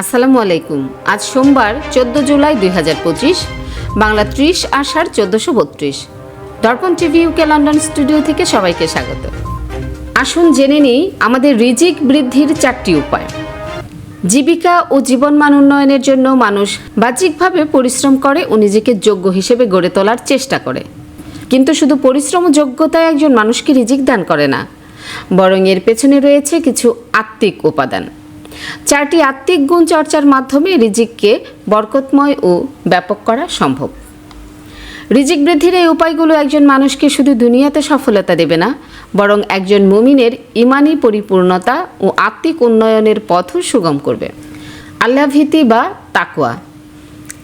আসসালামু আলাইকুম। আজ সোমবার, চোদ্দ জুলাই দুই হাজার পঁচিশ, বাংলা ত্রিশ আষাঢ় চোদ্দশো বত্রিশ। দর্পণ টিভি ইউকে লন্ডন স্টুডিও থেকে সবাইকে স্বাগত। আসুন জেনে নিই আমাদের রিজিক বৃদ্ধির চারটি উপায়। জীবিকা ও জীবনমান উন্নয়নের জন্য মানুষ বাহ্যিকভাবে পরিশ্রম করে ও নিজেকে যোগ্য হিসেবে গড়ে তোলার চেষ্টা করে। কিন্তু শুধু পরিশ্রম ও যোগ্যতায় একজন মানুষকে রিজিক দান করে না, বরং এর পেছনে রয়েছে কিছু আত্মিক উপাদান। চারটি আত্মিক গুণ চর্চার মাধ্যমে রিজিককে বরকতময় ও ব্যাপক করা সম্ভব। রিজিক বৃদ্ধির এই উপায়গুলো একজন মানুষকে শুধু দুনিয়াতে সফলতা দেবে না, বরং একজন মুমিনের ইমানি পরিপূর্ণতা ও আত্মিক উন্নয়নের পথও সুগম করবে। আল্লাহ ভীতি বা তাকুয়া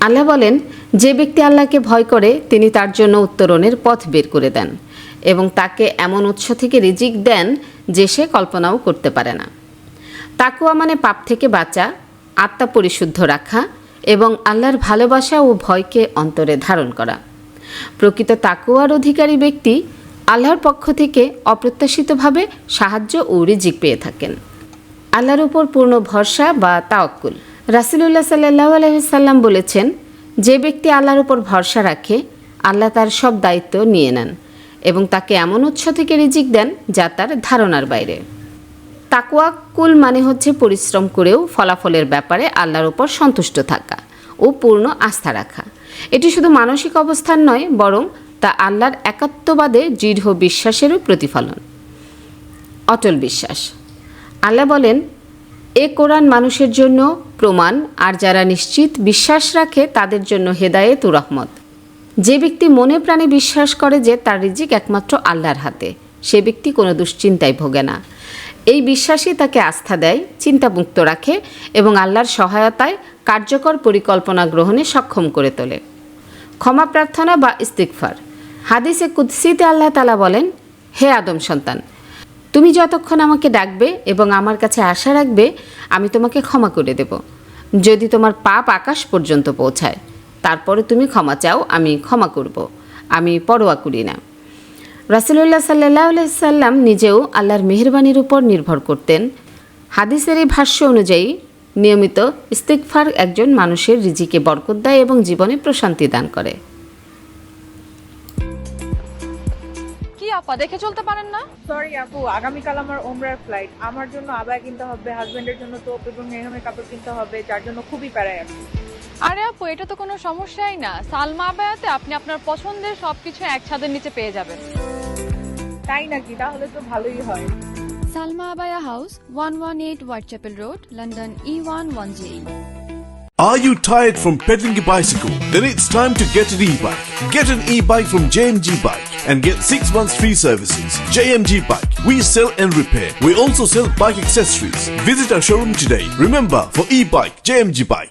আল্লাহ বলেন, যে ব্যক্তি আল্লাহকে ভয় করে, তিনি তার জন্য উত্তরণের পথ বের করে দেন এবং তাকে এমন উৎস থেকে রিজিক দেন যে সে কল্পনাও করতে পারে না। তাকুয়া মানে পাপ থেকে বাঁচা, আত্মা পরিশুদ্ধ রাখা এবং আল্লাহর ভালোবাসা ও ভয়কে অন্তরে ধারণ করা। প্রকৃত তাকুয়ার অধিকারী ব্যক্তি আল্লাহর পক্ষ থেকে অপ্রত্যাশিতভাবে সাহায্য ও রিজিক পেয়ে থাকেন। আল্লাহর উপর পূর্ণ ভরসা বা তাওয়াক্কুল। রাসুলুল্লাহ সাল্লাহ আলহিসাল্লাম বলেছেন, যে ব্যক্তি আল্লাহর উপর ভরসা রাখে, আল্লাহ তার সব দায়িত্ব নিয়ে নেন এবং তাকে এমন উৎস থেকে রিজিক দেন যা তার ধারণার বাইরে। তাকুয়াকুল মানে হচ্ছে পরিশ্রম করেও ফলাফলের ব্যাপারে আল্লাহর উপর সন্তুষ্ট থাকা ও পূর্ণ আস্থা রাখা। এটি শুধু মানসিক অবস্থান নয়, বরং তা আল্লাহর একাত্মবাদে দৃঢ় বিশ্বাসেরও প্রতিফলন। অটল বিশ্বাস। আল্লাহ বলেন, এ কোরআন মানুষের জন্য প্রমাণ, আর যারা নিশ্চিত বিশ্বাস রাখে, তাদের জন্য হেদায়েত ও রহমত। যে ব্যক্তি মনে প্রাণে বিশ্বাস করে যে তার রিজিক একমাত্র আল্লাহর হাতে, সে ব্যক্তি কোনো দুশ্চিন্তায় ভোগে না। এই বিশ্বাসই তাকে আস্থা দেয়, চিন্তামুক্ত রাখে এবং আল্লাহর সহায়তায় কার্যকর পরিকল্পনা গ্রহণে সক্ষম করে তোলে। ক্ষমা প্রার্থনা বা ইস্তিকফার হাদিসে কুৎসিতে আল্লাহ তালা বলেন, হে আদম সন্তান, তুমি যতক্ষণ আমাকে ডাকবে এবং আমার কাছে আশা রাখবে, আমি তোমাকে ক্ষমা করে দেব। যদি তোমার পাপ আকাশ পর্যন্ত পৌঁছায়, তারপরে তুমি ক্ষমা চাও, আমি ক্ষমা করব। আমি পরোয়া করি না। রাসুলুল্লাহ সাল্লাহ সাল্লাম নিজেও আল্লাহর মেহরবানির উপর নির্ভর করতেন। হাদিসের এই ভাষ্য অনুযায়ী নিয়মিত ইস্তিকফার একজন মানুষের রিজিকে বরকত দেয় এবং জীবনে প্রশান্তি দান করে। কি আপা দেখে চলতে পারেন না? সরি আপু আগামীকাল আমার ওমরার ফ্লাইট আমার জন্য আবায় কিনতে হবে হাজবেন্ডের জন্য তোপ এবং মেহমের কাপড় কিনতে হবে যার জন্য খুবই প্যারায় আছি আরে আপু এটা তো কোনো সমস্যাই না। সালমা আবায়াতে আপনি আপনার পছন্দের সবকিছু এক ছাদের নিচে পেয়ে যাবেন। তাই নাকি তাহলে তো ভালোই হয় Salma Abaya House, 118 Whitechapel Road, London E E110. Are you tired from pedaling a bicycle? Then it's time to get an e-bike. Get an e-bike from JMG Bike and get 6 months free services. JMG Bike. We sell and repair. We also sell bike accessories. Visit our showroom today. Remember, for e-bike, JMG Bike.